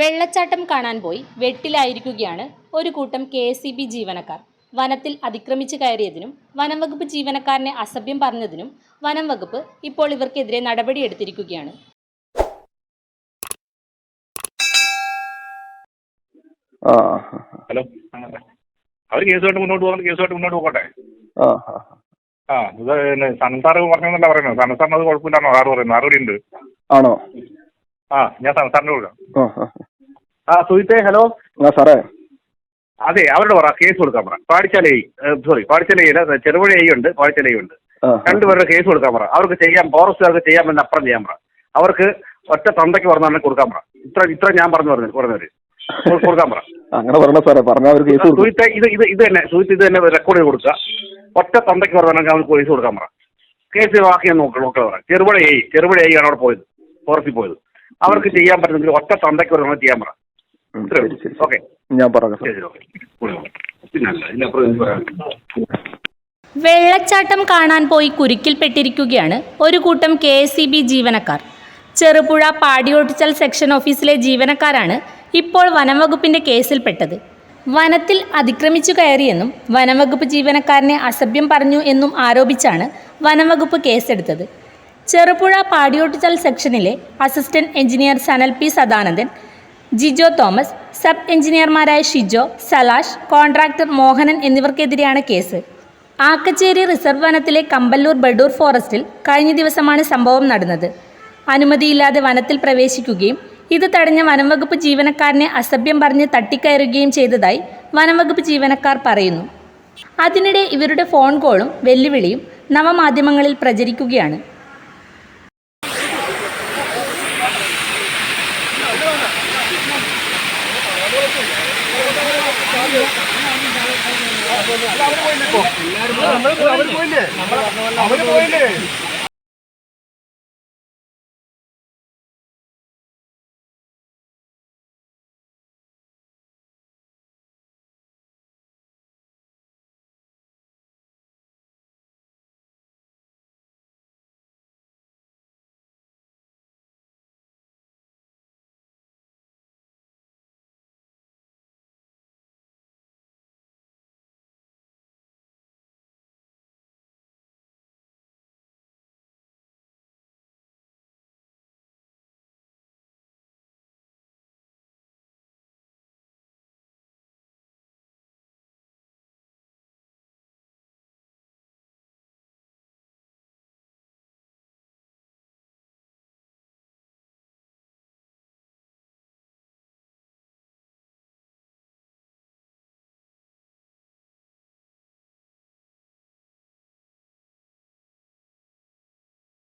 വെള്ളച്ചാട്ടം കാണാൻ പോയി. വെട്ടിലായിരിക്കുകയാണ് ഒരു കൂട്ടം കെ എസ് ബി ജീവനക്കാർ. വനത്തിൽ അതിക്രമിച്ചു കയറിയതിനും വനം വകുപ്പ് ജീവനക്കാരനെ അസഭ്യം പറഞ്ഞതിനും വനം വകുപ്പ് ഇപ്പോൾ ഇവർക്കെതിരെ നടപടിയെടുത്തിരിക്കുകയാണ്. ആ ഹലോ അവർ കേസുമായിട്ട് മുന്നോട്ട് പോകുന്നത് കേസുമായിട്ട് മുന്നോട്ട് പോകട്ടെ? ആ ആ ആ. ഇത് സൺസാർ പറഞ്ഞെന്നല്ല പറയുന്നത്? സൺസാറിന് അത് കുഴപ്പമില്ലാന്നോ? പറയുന്നത്. ഉണ്ട്. ആണോ? ആ ഞാൻ സൺസാറിന് കൊടുക്കാം ആ ആ ഹലോ. ആ സാറേ. അതെ അവരോട് പറ കേസ് കൊടുക്കാൻ പറ. പാടിച്ചാലേ സോറി പാടിച്ചാലയില്ല ചെറുപുഴ ഉണ്ട് പാടിച്ചാലേ ഉണ്ട്. ആ. രണ്ടുപേരുടെ കേസ് കൊടുക്കാൻ പറ. അവർക്ക് ചെയ്യാൻ ഫോറസ്റ്റുകാർക്ക് ചെയ്യാൻ പറ്റുന്ന അപ്പുറം ചെയ്യാൻ പറ. അവർക്ക് ഒറ്റ തന്തയ്ക്ക് പറഞ്ഞാൽ കൊടുക്കാൻ പറ. ഇത്ര ഇത്ര ഞാൻ പറഞ്ഞു പറഞ്ഞു പറഞ്ഞവര്. കൊടുക്കാൻ പറ. അങ്ങനെ പറഞ്ഞ സാറേ പറഞ്ഞ അവർ കേസ് സുഹിത്തെ ഇത് ഇത് ഇത് തന്നെ സുഹിത്ത് ഇത് തന്നെ റെക്കോർഡ് ചെയ്ത് കൊടുക്കുക. ഒറ്റ തന്തയ്ക്ക് പറഞ്ഞാൽ അവർക്ക് കേസ് കൊടുക്കാൻ പറ. കേസ് ബാക്കി ഞാൻ നോക്കണം നോക്കാൻ പറ ചെറുപുഴ ചെറുപുഴ ആണ് അവിടെ പോയത് ഫോറസ്റ്റിൽ പോയത്. അവർക്ക് ചെയ്യാൻ പറ്റുന്നെങ്കിൽ ഒറ്റ തന്തയ്ക്ക് പറഞ്ഞാൽ ചെയ്യാൻ പറ. ശരി ശരി ഓക്കെ. ഞാൻ പറയാം സാർ. ശരി ഓക്കെ. പിന്നല്ല ഇതിനപ്പുറം എന്ത് പറയാൻ വെള്ളച്ചാട്ടം കാണാൻ പോയി കുരുക്കിൽപ്പെട്ടിരിക്കുകയാണ് ഒരു കൂട്ടം കെ എസ് ജീവനക്കാർ. ചെറുപുഴ പാടിയോട്ടിച്ചൽ സെക്ഷൻ ഓഫീസിലെ ജീവനക്കാരാണ് ഇപ്പോൾ വനംവകുപ്പിന്റെ കേസിൽപ്പെട്ടത്. വനത്തിൽ അതിക്രമിച്ചു കയറിയെന്നും വനംവകുപ്പ് ജീവനക്കാരനെ അസഭ്യം പറഞ്ഞു എന്നും ആരോപിച്ചാണ് വനംവകുപ്പ് കേസെടുത്തത്. Cherupuzha Padiyottuchal സെക്ഷനിലെ assistant engineer Sanal P Sadanandan Jijo Thomas sub എഞ്ചിനീയർമാരായ Shijo Salash contractor Mohanan എന്നിവർക്കെതിരെയാണ് കേസ്. ആക്കച്ചേരി റിസർവ് വനത്തിലെ കമ്പല്ലൂർ ബഡൂർ ഫോറസ്റ്റിൽ കഴിഞ്ഞ ദിവസമാണ് സംഭവം നടന്നത്. അനുമതിയില്ലാതെ വനത്തിൽ പ്രവേശിക്കുകയും ഇത് തടഞ്ഞ വനംവകുപ്പ് ജീവനക്കാരനെ അസഭ്യം പറഞ്ഞ് തട്ടിക്കയറുകയും ചെയ്തതായി വനംവകുപ്പ് ജീവനക്കാർ പറയുന്നു. അതിനിടെ ഇവരുടെ ഫോൺ കോളും വെല്ലുവിളിയും നവമാധ്യമങ്ങളിൽ പ്രചരിക്കുകയാണ്. അവർ പോയില്ലേ? അവർ പോയില്ലേ?